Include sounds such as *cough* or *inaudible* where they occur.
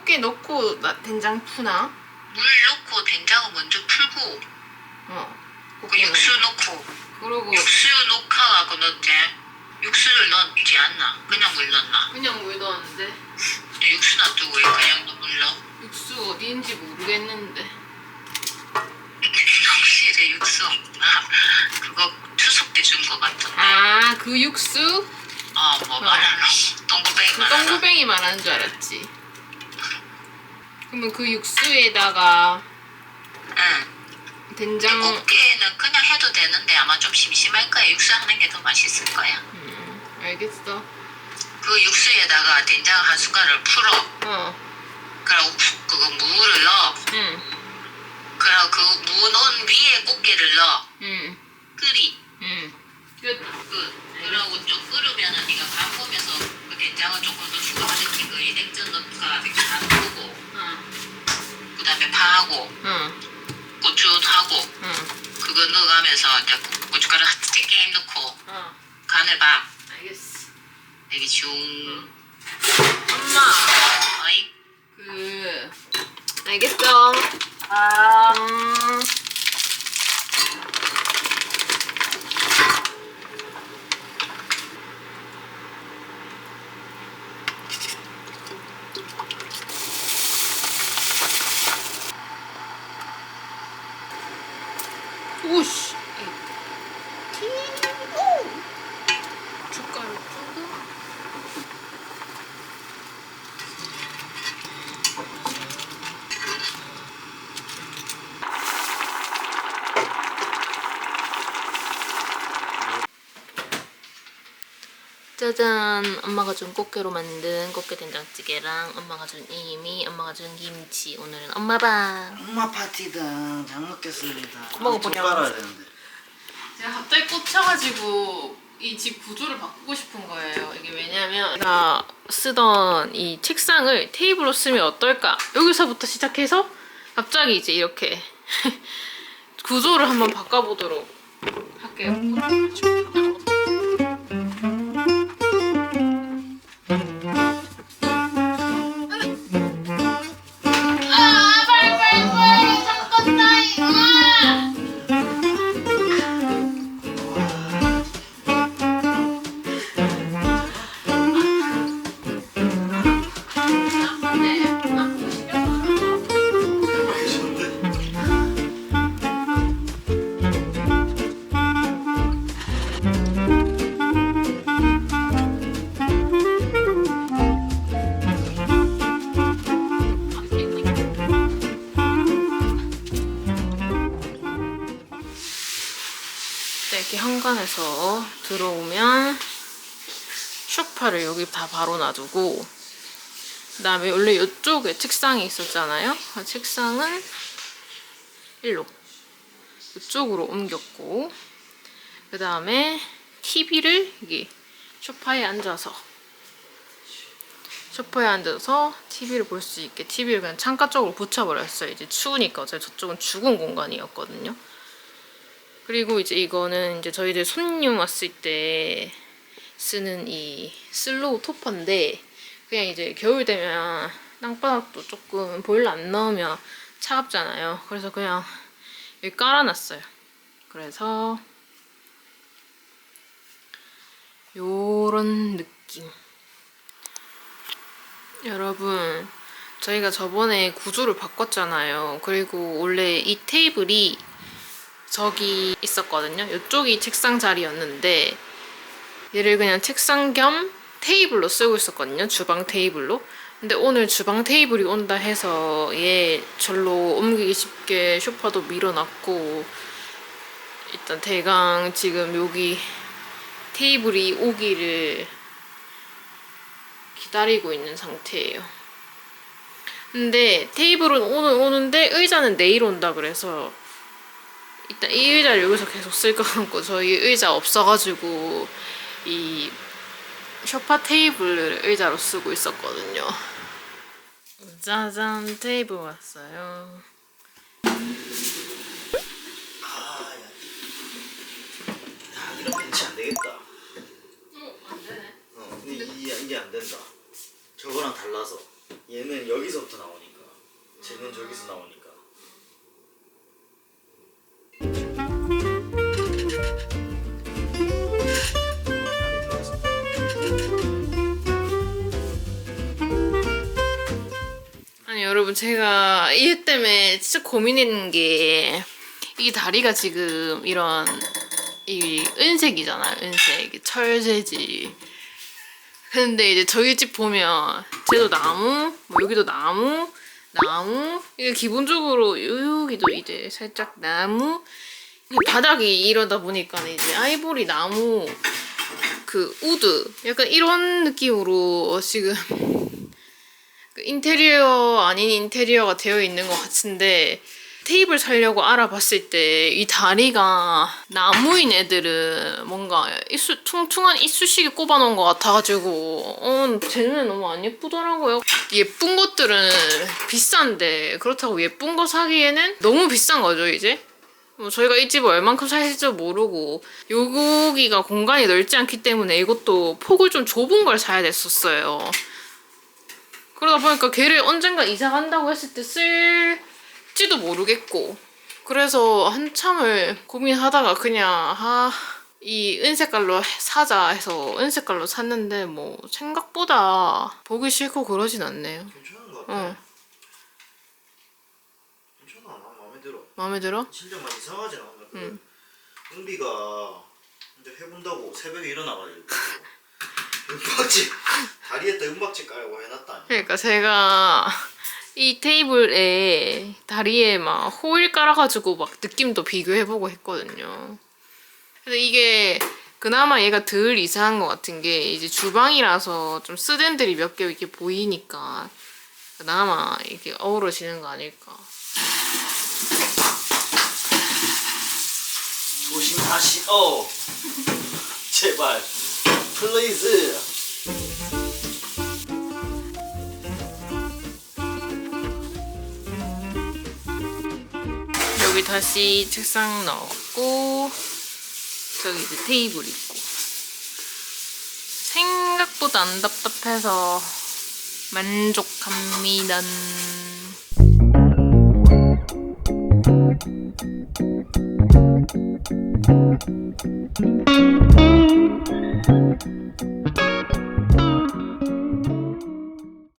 꽃게 넣고 나 된장 푸나? 물 넣고 된장을 먼저 풀고 어. 그 육수. 넣고 그러고 육수 녹화하고 넣지 육수를 넣지 않나 그냥 물 넣나 그냥 물 넣었는데 근데 육수 놔두고 왜 그냥 물 넣어 육수 어디인지 모르겠는데. *laughs* 확실히 육수 없나 그거 투석돼 준거 같던데 아, 그 육수? 어뭐 말하노 똥구뱅이 그 말하노 똥구뱅이 말하는 줄 알았지. 그러면 그 육수에다가 응 된장 꽃게는 그냥 해도 되는데 아마 좀 심심할 거야 육수 하는 게 더 맛있을 거야 음, 알겠어. 그 육수에다가 된장 한 숟갈을 풀어 어. 그리고 그거 무를 넣어 응. 그리고 그무 넣은 위에 꽃게를 넣어 응. 끓이 응. 끝. 그 그러고 좀 끓으면은 네가 간 보면서 그 된장을 조금 더 추가하든지 그 냉전 넣다가 이렇게. 그파 하고 응. 고추 하고 응. 그거 넣어가면서 이제 고- 고춧가루 찌게 넣고 어. 간을 봐 알겠어. 여기 중 엄마, 어이 그 알겠어. 아 음. 오씨. 오. 숟가락 조금. 짜잔! 엄마가 준 꽃게로 만든 꽃게 된장찌개랑 엄마가 준 이미, 엄마가 준 김치. 오늘은 엄마 방. 엄마 파티다. 잘 먹겠습니다. 먹어보렴. 좀 깔아야 되는데. 제가 갑자기 꽂혀가지고 이 집 구조를 바꾸고 싶은 거예요. 이게 왜냐면 제가 쓰던 이 책상을 테이블로 쓰면 어떨까? 여기서부터 시작해서 갑자기 이제 이렇게 *laughs* 구조를 한번 바꿔보도록 할게요. 현관에서 들어오면 쇼파를 여기 다 바로 놔두고 그 다음에 원래 이쪽에 책상이 있었잖아요. 그 책상은 일로 이쪽으로 옮겼고 그 다음에 TV를 여기 쇼파에 앉아서 소파에 앉아서 TV를 볼 수 있게 TV를 그냥 창가 쪽으로 붙여버렸어요. 이제 추우니까 어차피 저쪽은 죽은 공간이었거든요. 그리고 이제 이거는 이제 저희들 손님 왔을 때 쓰는 이 슬로우 토퍼인데 그냥 이제 겨울 되면 땅바닥도 조금 보일러 안 넣으면 차갑잖아요. 그래서 그냥 여기 깔아놨어요. 그래서 요런 느낌. 여러분, 저희가 저번에 구조를 바꿨잖아요. 그리고 원래 이 테이블이 저기 있었거든요. 이쪽이 책상 자리였는데 얘를 그냥 책상 겸 테이블로 쓰고 있었거든요. 주방 테이블로. 근데 오늘 주방 테이블이 온다 해서 얘 절로 옮기기 쉽게 소파도 밀어놨고 일단 대강 지금 여기 테이블이 오기를 기다리고 있는 상태예요. 근데 테이블은 오늘 오는데 의자는 내일 온다 그래서 일단 이 의자를 여기서 계속 쓸 것 같고 저희 의자 없어가지고 이 소파 테이블을 의자로 쓰고 있었거든요. 짜잔 테이블 왔어요. 아. 어, 안 된다. 저거랑 달라서. 얘는 여기서부터 나오니까 쟤는 저기서 나오니까 여러분 제가 이 때문에 진짜 고민했는 게이 다리가 지금 이런 이 은색이잖아요 은색. 철재지. 근데 이제 저희 집 보면 쟤도 나무 뭐 여기도 나무 나무. 이게 기본적으로 여기도 이제 살짝 나무. 이 바닥이 이러다 보니까 이제 아이보리 나무 그 우드. 약간 이런 느낌으로 지금 그 인테리어 아닌 인테리어가 되어 있는 것 같은데 테이블 사려고 알아봤을 때 이 다리가 나무인 애들은 뭔가 이쑤, 퉁퉁한 이쑤시개 꼽아놓은 것 같아가지고 어, 제 눈에 너무 안 예쁘더라고요. 예쁜 것들은 비싼데 그렇다고 예쁜 거 사기에는 너무 비싼 거죠 이제. 뭐 저희가 이 집을 얼만큼 살지도 모르고 여기가 공간이 넓지 않기 때문에 이것도 폭을 좀 좁은 걸 사야 됐었어요. 그러다 보니까 걔를 언젠가 이사 간다고 했을 때 쓸지도 모르겠고 그래서 한참을 고민하다가 그냥 아, 이 은색깔로 사자 해서 은색깔로 샀는데 뭐 생각보다 보기 싫고 그러진 않네요. 괜찮은 것 같아 어, 괜찮아 나 마음에 들어 마음에 들어? 진짜 많이 이상하진 않아 그 응. 은비가 이제 해본다고 새벽에 일어나가지고 *laughs* 은박지 다리에다 은박지 깔고 해놨다니 그러니까 제가 이 테이블에 다리에 막 호일 깔아가지고 막 느낌도 비교해보고 했거든요. 근데 이게 그나마 얘가 덜 이상한 것 같은 게 이제 주방이라서 좀 쓰덴들이 몇 개 이렇게 보이니까 그나마 이게 어우러지는 거 아닐까. 조심하시오 *laughs* 제발 플리즈 여기 다시 책상 넣었고 저기 이제 테이블 있고 생각보다 안 답답해서 만족합니다. Thank you.